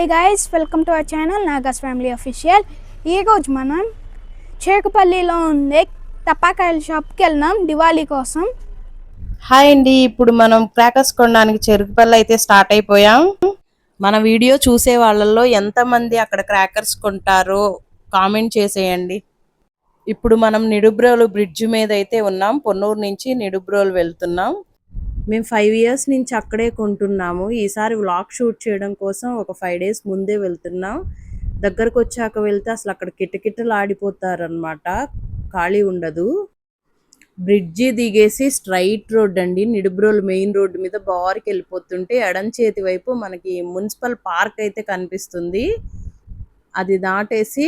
Hey guys welcome to our channel Nagas family official ఈరోజు మనం చేకుపల్లిలో ఉండే టపాకాయల షాప్కి వెళ్ళినాం దివాళీ కోసం. హాయ్ అండి ఇప్పుడు మనం క్రాకర్స్ కొనడానికి చెరుకుపల్లి అయితే స్టార్ట్ అయిపోయాం. మన వీడియో చూసే వాళ్ళల్లో ఎంతమంది అక్కడ క్రాకర్స్ కొంటారో కామెంట్ చేసేయండి. ఇప్పుడు మనం నిడుబ్రోలు బ్రిడ్జ్ మీద అయితే ఉన్నాం పొన్నూరు నుంచి నిడుబ్రోలు వెళ్తున్నాం. మేము ఫైవ్ ఇయర్స్ నుంచి అక్కడే కొంటున్నాము. ఈసారి వ్లాగ్ షూట్ చేయడం కోసం ఒక ఫైవ్ డేస్ ముందే వెళ్తున్నాం. దగ్గరకు వచ్చాక వెళ్తే అసలు అక్కడ కిటకిటలు ఆడిపోతారనమాట ఖాళీ ఉండదు. బ్రిడ్జి దిగేసి స్ట్రైట్ రోడ్ అండి. నిడుబ్రోలు మెయిన్ రోడ్డు మీద బార్కి వెళ్ళిపోతుంటే ఎడం చేతి వైపు మనకి మున్సిపల్ పార్క్ అయితే కనిపిస్తుంది. అది దాటేసి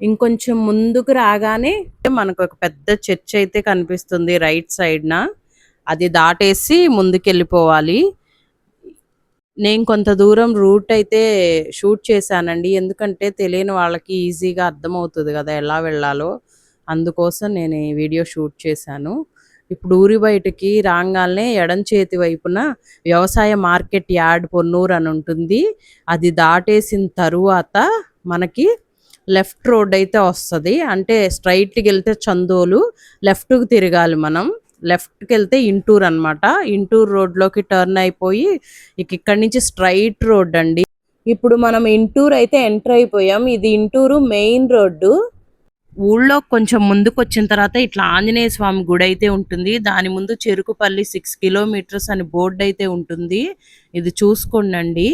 ఇంకొంచెం ముందుకు రాగానే మనకు ఒక పెద్ద చర్చ్ అయితే కనిపిస్తుంది రైట్ సైడ్న. అది దాటేసి ముందుకెళ్ళిపోవాలి. నేను కొంత దూరం రూట్ అయితే షూట్ చేశానండి. ఎందుకంటే తెలియని వాళ్ళకి ఈజీగా అర్థమవుతుంది కదా ఎలా వెళ్ళాలో. అందుకోసం నేను ఈ వీడియో షూట్ చేశాను. ఇప్పుడు ఊరి బయటకి రాగానే ఎడం చేతి వైపున వ్యవసాయ మార్కెట్ యార్డ్ పొన్నూరు అని ఉంటుంది. అది దాటేసిన తరువాత మనకి లెఫ్ట్ రోడ్ అయితే వస్తుంది. అంటే స్ట్రైట్కి వెళ్తే చందోలు లెఫ్ట్కి తిరగాలి మనం. లెఫ్ట్కి వెళ్తే ఇంటూర్ అనమాట ఇంటూర్ రోడ్లోకి టర్న్ అయిపోయి ఇక ఇక్కడి నుంచి స్ట్రైట్ రోడ్ అండి. ఇప్పుడు మనం ఇంటూర్ అయితే ఎంటర్ అయిపోయాం. ఇది ఇంటూరు మెయిన్ రోడ్డు. ఊళ్ళో కొంచెం ముందుకు వచ్చిన తర్వాత ఇట్లా ఆంజనేయ స్వామి గుడి అయితే ఉంటుంది. దాని ముందు చెరుకుపల్లి సిక్స్ కిలోమీటర్స్ అని బోర్డు అయితే ఉంటుంది. ఇది చూసుకోండి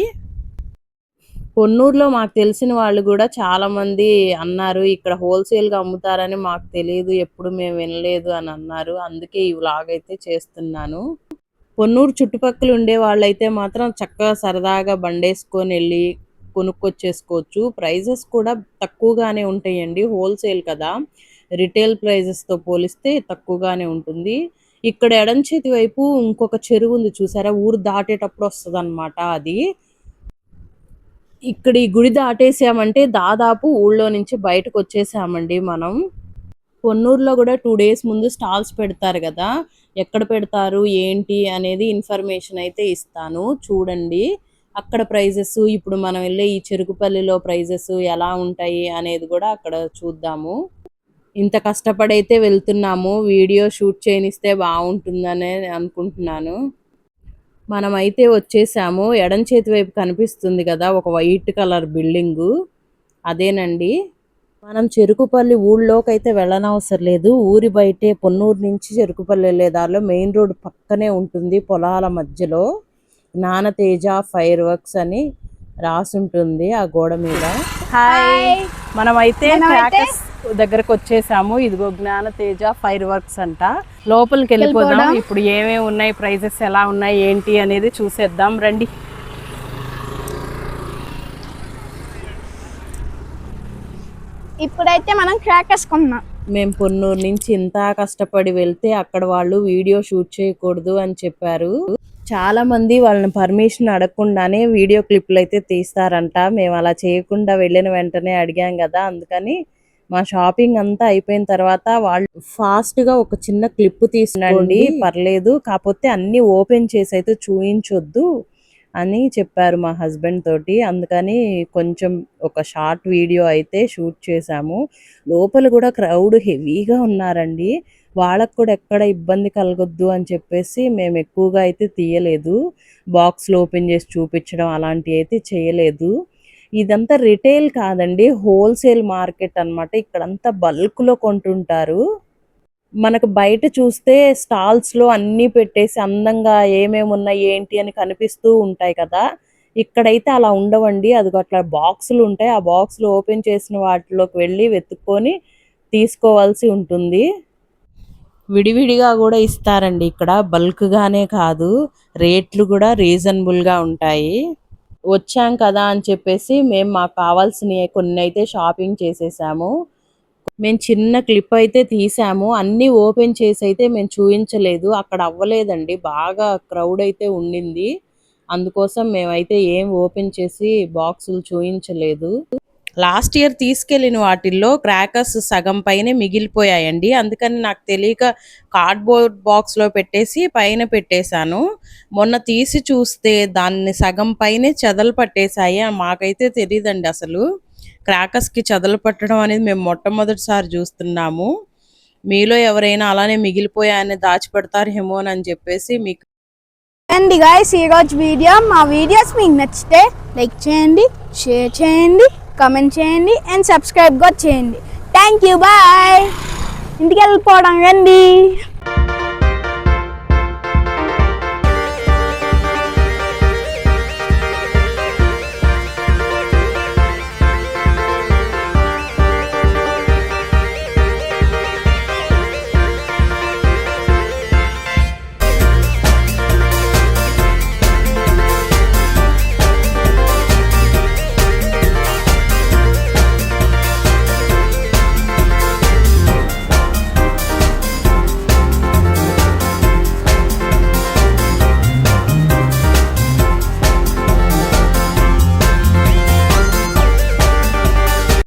పొన్నూరులో మాకు తెలిసిన వాళ్ళు కూడా చాలా మంది అన్నారు ఇక్కడ హోల్సేల్గా అమ్ముతారని మాకు తెలియదు ఎప్పుడు మేము వినలేదు అని అన్నారు. అందుకే ఈ వ్లాగ్ అయితే చేస్తున్నాను. పొన్నూరు చుట్టుపక్కల ఉండే వాళ్ళైతే మాత్రం చక్కగా సరదాగా బండేసుకొని వెళ్ళి కొనుక్కొచ్చేసుకోవచ్చు. ప్రైజెస్ కూడా తక్కువగానే ఉంటాయండి హోల్సేల్ కదా. రిటైల్ ప్రైజెస్తో పోలిస్తే తక్కువగానే ఉంటుంది. ఇక్కడ ఎడం చేతి వైపు ఇంకొక చెరువు ఉంది చూసారా? ఊరు దాటేటప్పుడు వస్తుంది అది. ఇక్కడ ఈ గుడి దాటేసామంటే దాదాపు ఊళ్ళో నుంచి బయటకు వచ్చేసామండి మనం. పొన్నూరులో కూడా టూ డేస్ ముందు స్టాల్స్ పెడతారు కదా ఎక్కడ పెడతారు ఏంటి అనేది ఇన్ఫర్మేషన్ అయితే ఇస్తాను. చూడండి అక్కడ ప్రైజెస్ ఇప్పుడు మనం వెళ్ళే ఈ చెరుకుపల్లిలో ప్రైజెస్ ఎలా ఉంటాయి అనేది కూడా అక్కడ చూద్దాము. ఇంత కష్టపడైతే వెళ్తున్నాము వీడియో షూట్ చేయనిస్తే బాగుంటుందనే అనుకుంటున్నాను. మనం అయితే వచ్చేసాము. ఎడం చేతి వైపు కనిపిస్తుంది కదా ఒక వైట్ కలర్ బిల్డింగు. అదేనండి. మనం చెరుకుపల్లి ఊళ్ళోకి అయితే వెళ్ళనవసరం లేదు. ఊరి బయటే పొన్నూరు నుంచి చెరుకుపల్లి వెళ్ళే దారిలో మెయిన్ రోడ్ పక్కనే ఉంటుంది పొలాల మధ్యలో. జ్ఞానతేజ ఫైర్ వర్క్స్ అని రాసుంటుంది ఆ గోడ మీద. హాయ్. మనమైతే మనమైతే దగ్గరకు వచ్చేసాము ఇదిగో జ్ఞానతేజ ఫైర్ వర్క్స్ అంట. లోపలికి వెళ్ళిపోదాం. ఇప్పుడు ఏమేమి ఉన్నాయి ప్రైజెస్ ఎలా ఉన్నాయి ఏంటి అనేది చూసేద్దాం. రండి. ఇప్పుడైతే మనం క్రాకర్స్ కొన్నాం మేము పొన్నూరు నుంచి ఇంత కష్టపడి వెళ్తే అక్కడ వాళ్ళు వీడియో షూట్ చేయకూడదు అని చెప్పారు. చాలా మంది వాళ్ళని పర్మిషన్ అడగకుండానే వీడియో క్లిప్లు అయితే తీస్తారంట. మేము అలా చేయకుండా వెళ్ళిన వెంటనే అడిగాం కదా అందుకని మా షాపింగ్ అంతా అయిపోయిన తర్వాత వాళ్ళు ఫాస్ట్గా ఒక చిన్న క్లిప్ తీసినండి పర్లేదు కాకపోతే అన్ని ఓపెన్ చేసి అయితే చూయించొద్దు అని చెప్పారు మా హస్బెండ్ తోటి. అందుకని కొంచెం ఒక షార్ట్ వీడియో అయితే షూట్ చేశాము. లోపల కూడా క్రౌడ్ హెవీగా ఉన్నారండి. వాళ్ళకు కూడా ఎక్కడ ఇబ్బంది కలగొద్దు అని చెప్పేసి మేము ఎక్కువగా అయితే తీయలేదు. బాక్స్లు ఓపెన్ చేసి చూపించడం అలాంటివి అయితే చేయలేదు. ఇదంతా రిటైల్ కాదండి హోల్సేల్ మార్కెట్ అన్నమాట. ఇక్కడంతా బల్క్లో కొంటుంటారు. మనకు బయట చూస్తే స్టాల్స్లో అన్ని పెట్టేసి అందంగా ఏమేమి ఉన్నాయి ఏంటి అని కనిపిస్తూ ఉంటాయి కదా. ఇక్కడైతే అలా ఉండవండి. అది అట్లా బాక్సులు ఉంటాయి. ఆ బాక్సులు ఓపెన్ చేసిన వాటిలోకి వెళ్ళి వెతుక్కొని తీసుకోవాల్సి ఉంటుంది. విడివిడిగా కూడా ఇస్తారండి. ఇక్కడ బల్క్గానే కాదు రేట్లు కూడా రీజనబుల్గా ఉంటాయి. వచ్చాం కదా అని చెప్పేసి మేము మాకు కావాల్సినవి కొన్ని అయితే షాపింగ్ చేసేసాము. మేము చిన్న క్లిప్ అయితే తీసాము. అన్ని ఓపెన్ చేసి అయితే మేము చూపించలేదు అక్కడ అవ్వలేదండి. బాగా క్రౌడ్ అయితే ఉండింది. అందుకోసం మేమైతే ఏం ఓపెన్ చేసి బాక్సులు చూపించలేదు లాస్ట్ ఇయర్ తీసుకెళ్ళిన వాటిల్లో క్రాకర్స్ సగం పైనే మిగిలిపోయాయండి. అందుకని నాకు తెలియక కార్డ్బోర్డ్ బాక్స్లో పెట్టేసి పైన పెట్టేశాను. మొన్న తీసి చూస్తే దాన్ని సగం పైనే చెదలు పట్టేశాయి. మాకైతే తెలియదండి అసలు. క్రాకర్స్కి చెదలు పట్టడం అనేది మేము మొట్టమొదటిసారి చూస్తున్నాము. మీలో ఎవరైనా అలానే మిగిలిపోయాయని దాచిపెడతారేమో అని చెప్పేసి మీకు అండి గాయస్ ఈరోజు వీడియో. మా వీడియోస్ మీకు నచ్చితే లైక్ చేయండి షేర్ చేయండి. కామెంట్ చేయండి అండ్ సబ్స్క్రైబ్ కూడా చేయండి. థ్యాంక్ యూ బాయ్ ఇంటికి వెళ్ళిపోవడం రండి.